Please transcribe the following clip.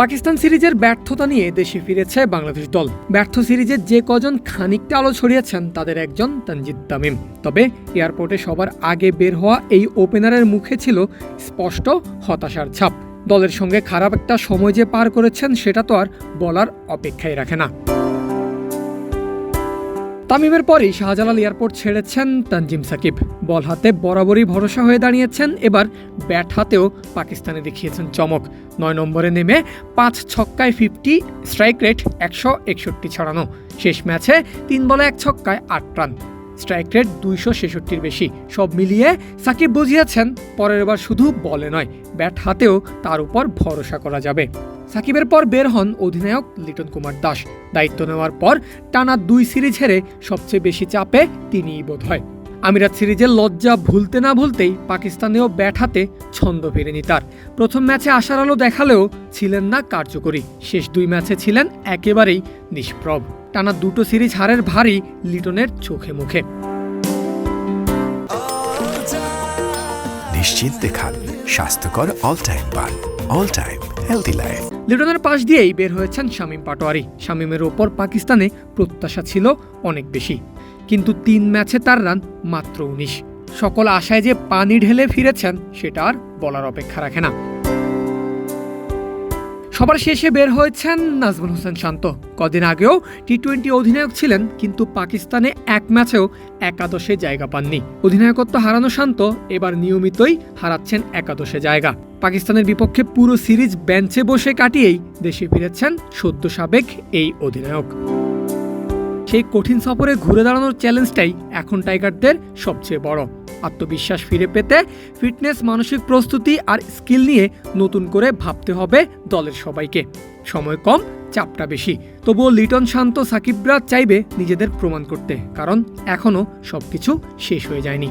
পাকিস্তান সিরিজের ব্যর্থতা নিয়ে দেশে ফিরেছে বাংলাদেশ দল। ব্যর্থ সিরিজের যে কজন খানিকটা আলো ছড়িয়েছেন, তাদের একজন তানজিদ তামিম। তবে এয়ারপোর্টে সবার আগে বের হওয়া এই ওপেনারের মুখে ছিল স্পষ্ট হতাশার ছাপ। দলের সঙ্গে খারাপ একটা সময় যে পার করেছেন, সেটা তো আর বলার অপেক্ষায় রাখে না। তামিমের পরই শাহজালাল এয়ারপোর্ট ছেড়েছেন তানজিম সাকিব। বল হাতে বরাবরই ভরসা হয়ে দাঁড়িয়েছেন, এবার ব্যাট হাতেও পাকিস্তানে দেখিয়েছেন চমক। নয় নম্বরে নেমে পাঁচ ছক্কায় ফিফটি, স্ট্রাইক রেট একশো একষট্টি ছড়ানো। শেষ ম্যাচে তিন বলে এক ছক্কায় আট রান। স্ট্রাইক রেট দুইশো ছেষট্টির বেশি। সব মিলিয়ে সাকিব বুঝিয়েছেন, পরের বার শুধু বলে নয়, ব্যাট হাতেও তার উপর ভরসা করা যাবে। সাকিবের পর বের হন অধিনায়ক লিটন কুমার দাস। দায়িত্ব নেওয়ার পর টানা দুই সিরিজ হেরে সবচেয়ে বেশি চাপে তিনিই বোধ হয় আমিরাত সিরিজের লজ্জা ভুলতে না ভুলতেই পাকিস্তানেও ব্যাট হাতে ছন্দ ফেরেনি তার। প্রথম ম্যাচে আশার আলো দেখালেও ছিলেন না কার্যকরী। শেষ দুই ম্যাচে ছিলেন একেবারেই নিষ্প্রভ। টানা দুটো সিরিজ হারের ভারী লিটনের চোখে মুখে। নিশ্চিন্তে খান, স্বাস্থ্যকর অল টাইম পান অল টাইম হেলদি লাইফ লিটনের পাশ দিয়েই বের হয়েছেন শামীম পাটোয়ারি। শামীমের ওপর পাকিস্তানে প্রত্যাশা ছিল অনেক বেশি। কিন্তু তিন ম্যাচে তার রান মাত্র উনিশ। সকল আশায় যে পানি ঢেলে ফিরেছেন, সেটা আর বলার অপেক্ষা রাখে না। সবার শেষে বের হয়েছেন নাজমুল হোসেন শান্ত। কদিন আগেও টি টোয়েন্টি অধিনায়ক ছিলেন, কিন্তু পাকিস্তানে এক ম্যাচেও একাদশে জায়গা পাননি। অধিনায়কত্ব হারানো শান্ত এবার নিয়মিতই হারাচ্ছেন একাদশে জায়গা। পাকিস্তানের বিপক্ষে পুরো সিরিজ বেঞ্চে বসে কাটিয়েই দেশে ফিরেছেন সদ্য সাবেক এই অধিনায়ক। সেই কঠিন সফরে ঘুরে দাঁড়ানোর চ্যালেঞ্জটাই এখন টাইগারদের সবচেয়ে বড়। আত্মবিশ্বাস ফিরে পেতে ফিটনেস, মানসিক প্রস্তুতি আর স্কিল নিয়ে নতুন করে ভাবতে হবে দলের সবাইকে। সময় কম, চাপটা বেশি। তবুও লিটন শান্ত, সাকিবরা চাইবে নিজেদের প্রমাণ করতে, কারণ এখনও সব কিছু শেষ হয়ে যায়নি।